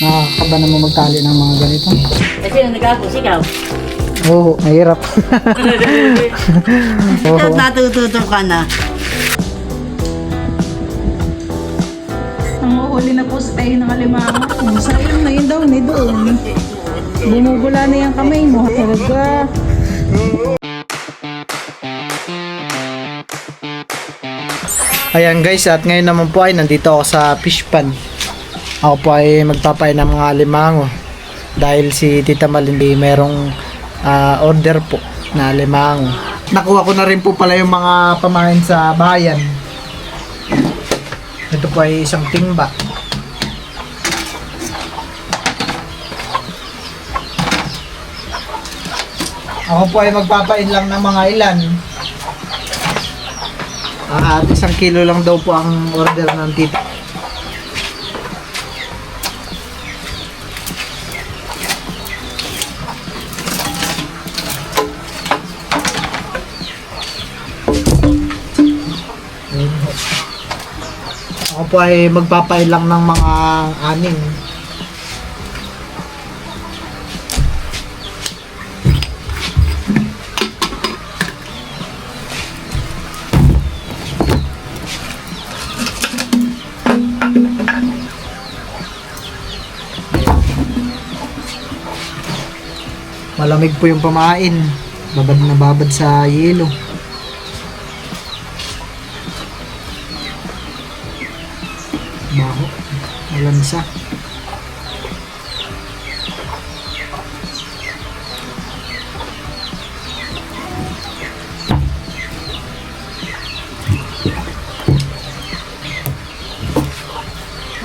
Nakakaba naman magtali ng mga ganito. Kasi nung nagkapos, ikaw. Oo, mahirap. Oo. Ikaw natututo ka na. Nanguhuli na po sa tayo ng alimango. Sayang na yun daw ni doon. Bumubula na yung kamay mo. Talaga. Ayan guys, at ngayon naman po ay nandito ako sa fish pan. Ako po ay magpapain ng mga limango. Dahil si Tita Malindi merong ah, order po na limango. Nakuha ko na rin po pala yung mga pamain sa bayan. Ito po ay isang timba. Ako po ay magpapain lang ng mga ilan. Ah, at isang kilo lang daw po ang order ng tita. Po ay magpapain lang ng mga anim. Malamig po yung pamain. Babad na babad sa yelo. Malansa.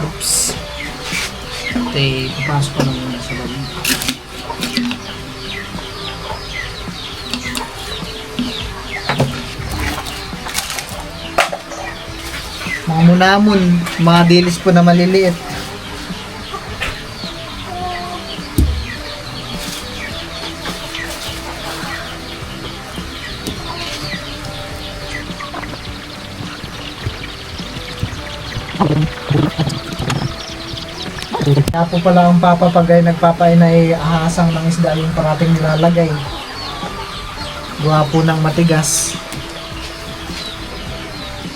Oops. Ate, papasok ko na muna sa loob. Mga munamon, mga dilis po na maliliit. Kaya po pala ang papa pag ay nagpapain ay ahasang ng isda yung parating nilalagay. Gawa po ng matigas.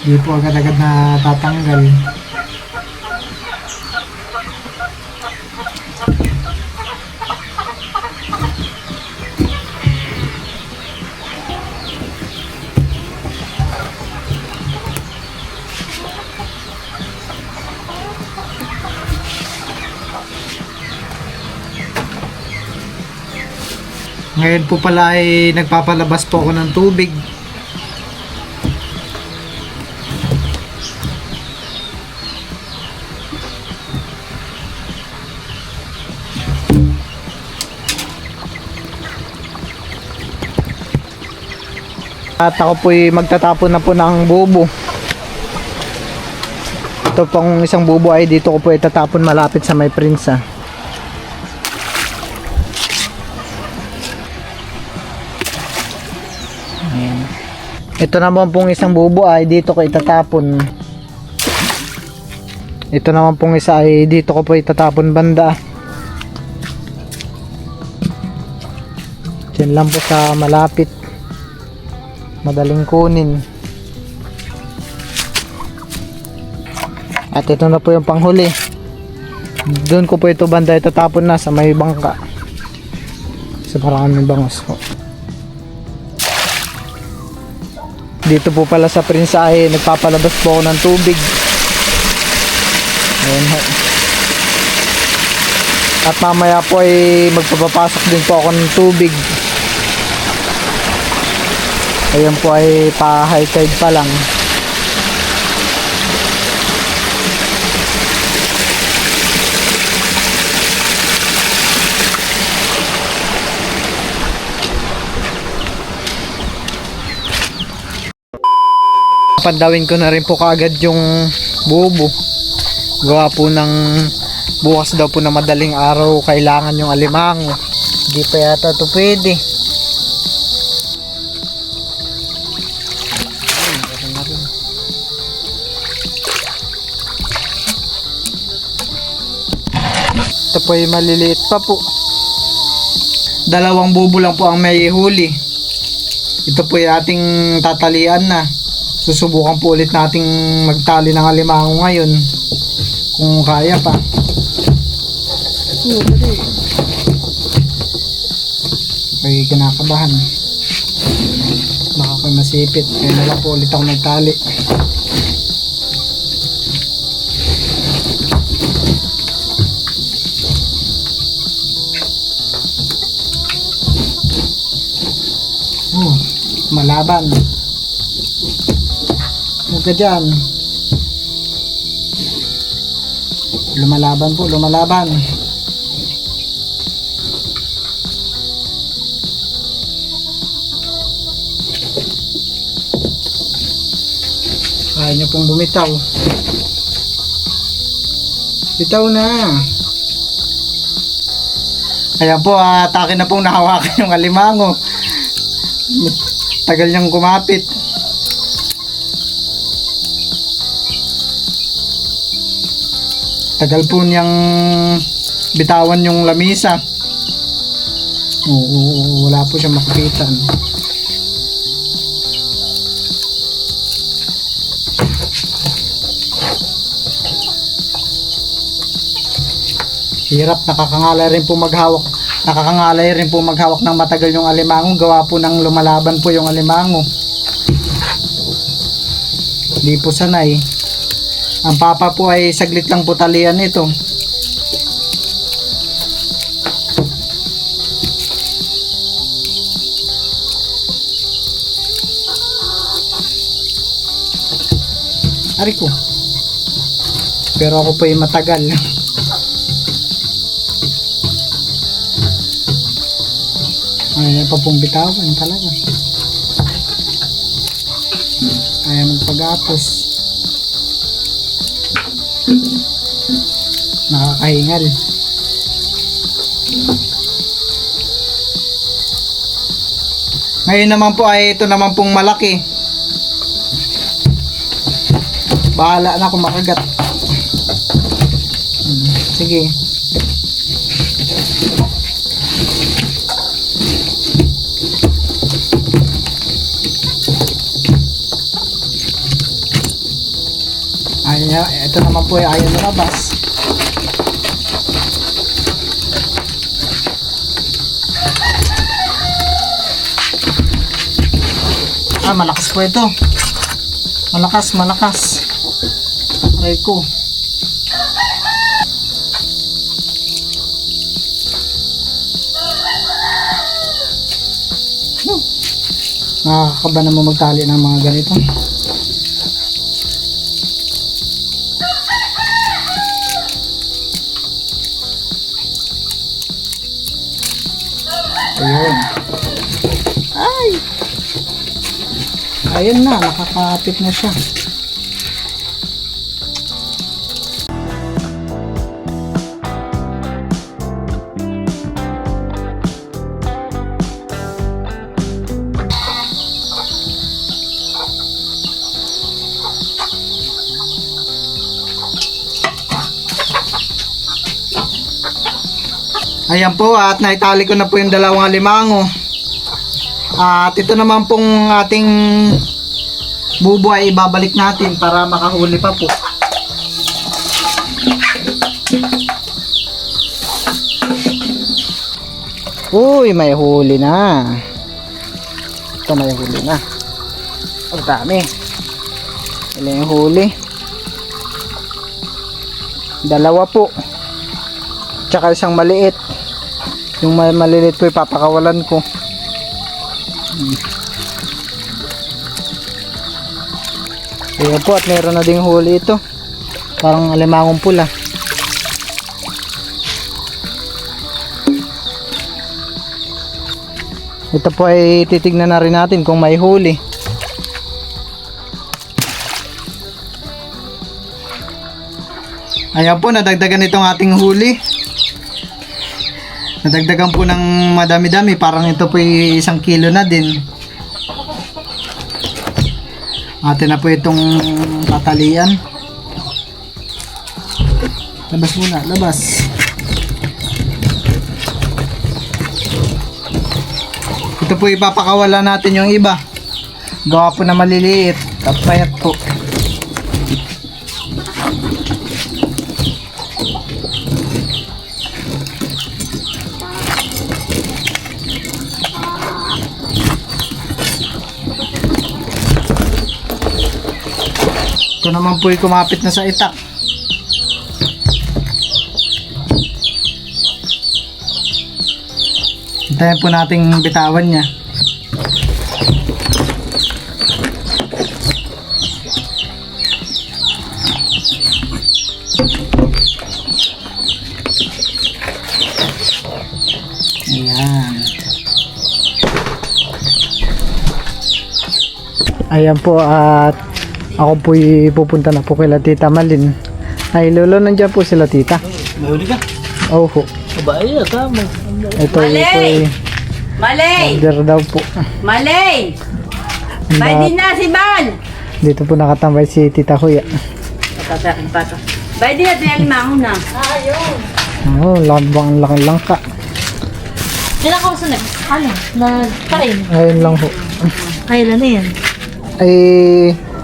Di po agad-agad na tatanggal. Ngayon po pala ay nagpapalabas po ako ng tubig. At ako po ay magtatapon na po ng bubo. Ito pong isang bubo ay dito ko po itatapon malapit sa may prinsa. Ito naman pong isang bubo ay dito ko itatapon. Ito naman pong isa ay dito ko po itatapon banda. Diyan lang po sa malapit. Madaling kunin. At ito na po yung panghuli. Doon ko po ito banda itatapon na sa may bangka. Sa maraming bangos po. Dito po pala sa Prinsa ay nagpapalabas po ako ng tubig. Ayan. At mamaya po ay magpapapasok din po ako ng tubig. Ayan po ay pa high tide pa lang. Pandawin ko na rin po kaagad yung bubo. Gawa po ng bukas daw po na madaling araw kailangan yung alimango. Hindi pa yata to pwede. Ito po ay maliliit pa po. Dalawang bubo lang po ang may huli. Ito po ay ating tatalian na. Susubukan po ulit nating magtali ng alimango ngayon. Kung kaya pa. Oh, dali. May kinakabahan. Baka ko'y masipit. Kaya na lang po ulit ako nagtali. Oh, malaban. Huwag dyan. Lumalaban po, lumalaban. Kaya niyo pong bumitaw. Bitaw na. Ayan po, atake na pong nahawakan yung alimango. Tagal niyang kumapit. Tagal po niyang bitawan yung lamisa. Oo, wala po siyang makapitan. Hirap, nakakangalay rin po maghawak. Nakakangalay rin po maghawak ng matagal yung alimango. Gawa po ng lumalaban po yung alimango. Hindi po sanay. Ang papa po ay saglit lang po talian ito. Ari ko. Pero ako po ay matagal. Ayaw pa pong bitawan talaga. Ayaw magpagapos. Nakakahingal. Ngayon naman po ay ito naman pong malaki. Bahala na kung makagat. Hmm, Sige. Ayaw, ito naman po ay ayaw lumabas. Ah, malakas po ito. Malakas, malakas. Aray ko. Nakakaba naman magtali ng mga ganito. Ayun. Ay! Ayun na, nakakapit na siya. Ayan po at naitali ko na po yung dalawang alimango. At ito naman pong ating bubo ibabalik natin para makahuli pa po. Uy, may huli na. Ito may huli na. Ang dami. Ilan yung huli? Dalawa po. Tsaka isang maliit. Yung ma- maliliit po ipapakawalan ko. Ayan po at meron na ding huli ito. Parang alimangong pula. Ito po ay titignan na rin natin kung may huli. Ayan po, nadagdagan itong ating huli. Nadagdagan po ng madami-dami. Parang ito po isang kilo na din. Atin na po itong tatalian. Labas muna, labas. Ito po ipapakawala natin yung iba. Gawa po na maliliit at payat po. Naman po ay kumapit na sa itak. Hintayin po nating bitawan niya. Ayan. Ayan po at ako po pupunta na po kay Tita Malin. Ay lolo nandiyan po sila tita. Mahuli ka? Oh ho. Aba, ay, tama. Ito Malay! ito ay Malay! order daw po. Malay! Din na si Bal! dito po nakatambay si Tita Kuya. Tatakin pa to. Bay din natin yung limango na. Oh, labang laki langka. Kailan ka nag, ano, nagkain? Ayun lang ho. Kailan na yan? Ay,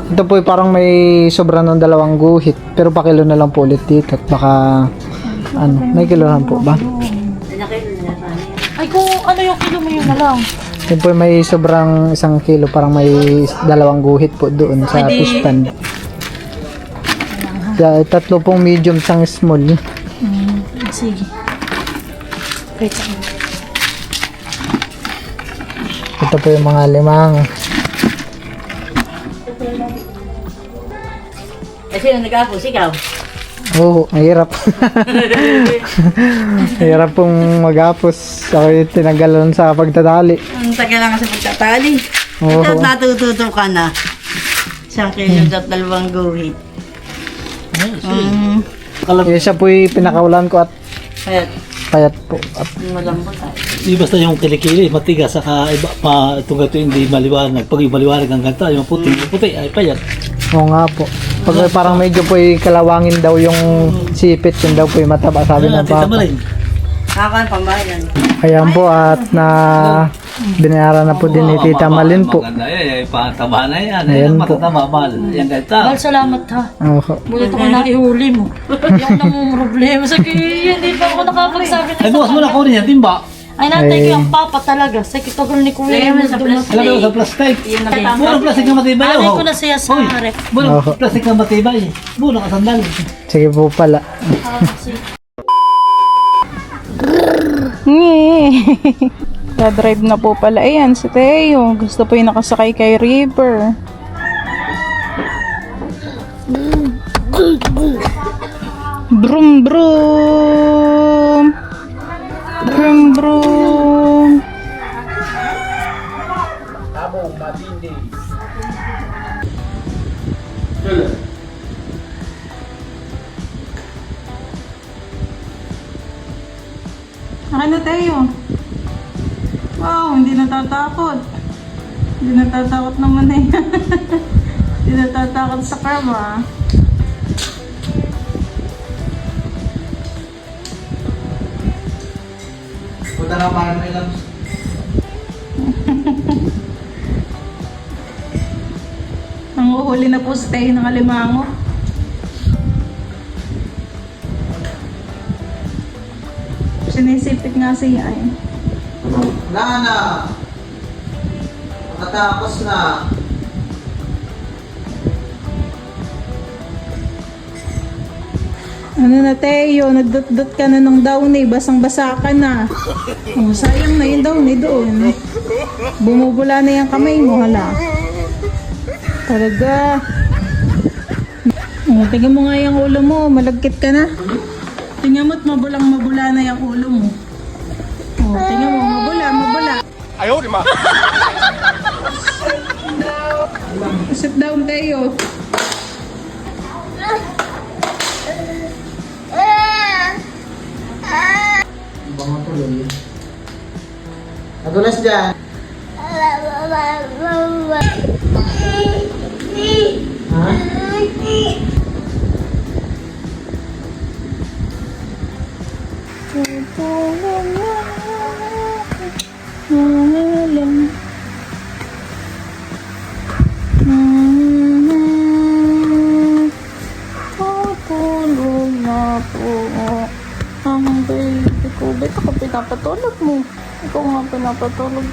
ito po parang may sobra ng dalawang guhit. Pero pakilo na lang po ulit dito. At baka, ano, may kilohan po ba? Ay, kung ano yung kilo mo yun na lang. Yun po ay may sobrang isang kilo. Parang may dalawang guhit po doon sa Pwede- fish. Kaya tatlo pong medium sang small. Hmm, sige. Wait. Ito po yung mga limang. Eh, sino nag-ako? Ikaw. Oo, oh, mahirap. mahirap pong magapos. Ako yung tinanggalan sa pagtatali. Ang tagal lang kasi pagtatali. Oo. Ito, natututo ka na. Isang kilo at dalawang guhit. Mm, Eh, siya po yung pinakawalan ko at kaya payat po. At malambot ay. Di basta yung kilikili, matigas, saka iba pa, itong gato hindi maliwanag. Pag yung maliwanag ang ganta, yung puti, yung puti, ay payat. oo nga po. Pag parang medyo po kalawangin daw yung sipit, yun daw po yung mataba, sabi ng papa. Kakan pambayan. Ayan po at na binayaran na po din ni Tita Malin po. Maganda yan, pataba na yan. Ayan Ayan po. matatama, mahal. Yan ganta. Bal, salamat ha. Oo. Bulit ako na ihuli mo. yung namang problema. Sige, hindi pa ako nakapagsabi Ay, bukas mo na ko rin yan, timba. Ay, natay ko yung papa talaga. Sa kitagal ni Kuya. Mo sa plastic. Alam mo sa plastic. Yun na ba? Murang plastic na matibay. Alay oh. ko na siya sa. Murang Oo. plastic na matibay. Bu, nakasandal. Sige po pala. Dadrive na po pala. Ayan, si Teo. Gusto po yung nakasakay kay River. Brum brum. Brum brum. Ano Teo? Wow, hindi natatakot. Hindi natatakot naman na yan. hindi natatakot sa kama. Punta na parang may lang. Nanguhuli na po Teo ng alimango. Sinisipit nga siya eh. Na na. Nakatapos na. Ano na Teo, nagdot-dot ka na ng downy, basang-basa ka na. Oh, sayang na yung downy doon. Bumubula na yung kamay mo, hala. Talaga. Oh, tingnan mo nga yung ulo mo, malagkit ka na. Tingnan mo't mabulang mabula na yung ulo mo. Oh, tingnan mo, mabula, mabula. Ayaw, di ma. Sit down, Teo. Bango tuloy. Nadulas dyan. Ha? Alam Napatulog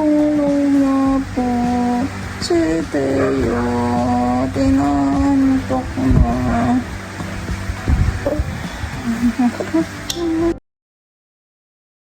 na po si Teo. Tinahan ko na